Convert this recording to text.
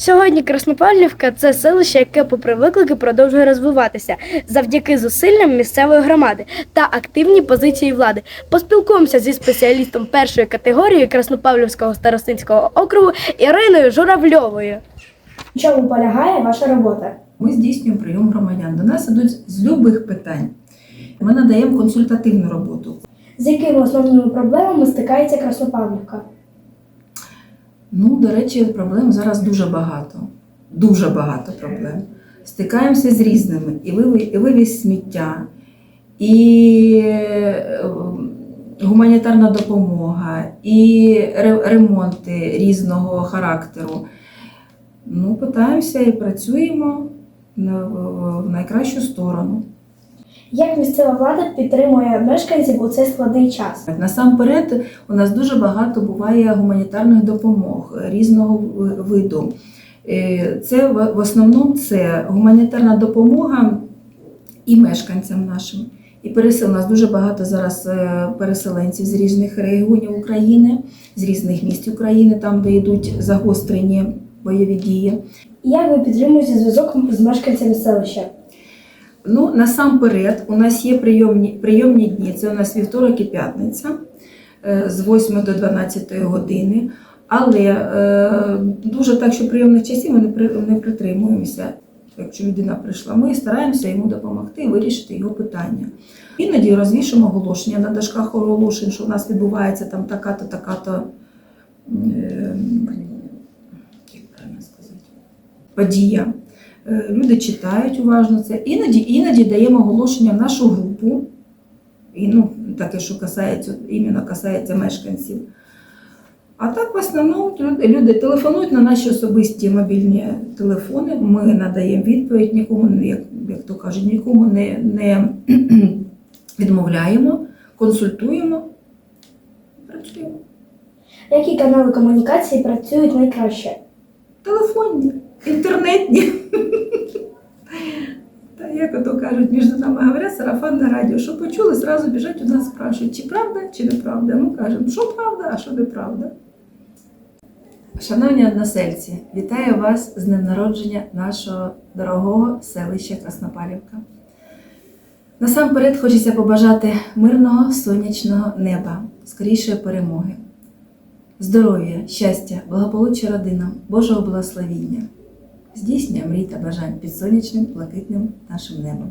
Сьогодні Краснопавлівка це селище, яке, попри виклики, продовжує розвиватися завдяки зусиллям місцевої громади та активній позиції влади. Поспілкуємося зі спеціалістом першої категорії Краснопавлівського старостинського округу Іриною Журавльовою. В чому полягає ваша робота? Ми здійснюємо прийом громадян. До нас ідуть з любих питань. Ми надаємо консультативну роботу. З якими основними проблемами стикається Краснопавлівка? Ну, до речі, проблем зараз дуже багато. Дуже багато проблем. Стикаємося з різними. І вивіз, сміття, і е, гуманітарна допомога, і ремонти різного характеру. Ну, питаємося і працюємо в найкращу сторону. Як місцева влада підтримує мешканців у цей складний час? Насамперед, у нас дуже багато буває гуманітарних допомог різного виду. Е, Це в основному це гуманітарна допомога і мешканцям нашим. І пересел у нас дуже багато зараз е, переселенців з різних регіонів України, з різних міст України, там, де йдуть загострені бойові дії. Як ви підтримуєте зв'язок з мешканцями селища? Ну, насамперед, у нас є прийомні, прийомні дні. Це у нас вівторок і п'ятниця е, з 8 до 12 години. Але е, дуже так, що прийомних часів ми не, при, не притримуємося. Якщо людина прийшла, ми стараємося йому допомогти вирішити його питання. Іноді розвішуємо оголошення на дошках оголошень, що у нас відбувається там така-то, така-то е, подія. Е, Люди читають уважно це. Іноді, іноді даємо оголошення в нашу групу, і, ну, таке, що касається, іменно касається мешканців. А так, в основному, люди, телефонують на наші особисті мобільні телефони. Ми надаємо відповідь, нікому, як, як то кажуть, нікому не, не відмовляємо, консультуємо, працюємо. Які канали комунікації працюють найкраще? Телефонні, інтернетні. Та як ото кажуть, між нами говорять, сарафанне радіо. Що почули, зразу біжать у нас спрашують, чи правда, чи неправда. Ми кажемо, що правда, а що неправда. Шановні односельці, вітаю вас з днем народження нашого дорогого селища Краснопалівка. Насамперед хочеться побажати мирного сонячного неба, скорішої перемоги здоров'я, щастя, благополуччя родинам, Божого благословіння, здійснення мрій та бажань під сонячним блакитним нашим небом.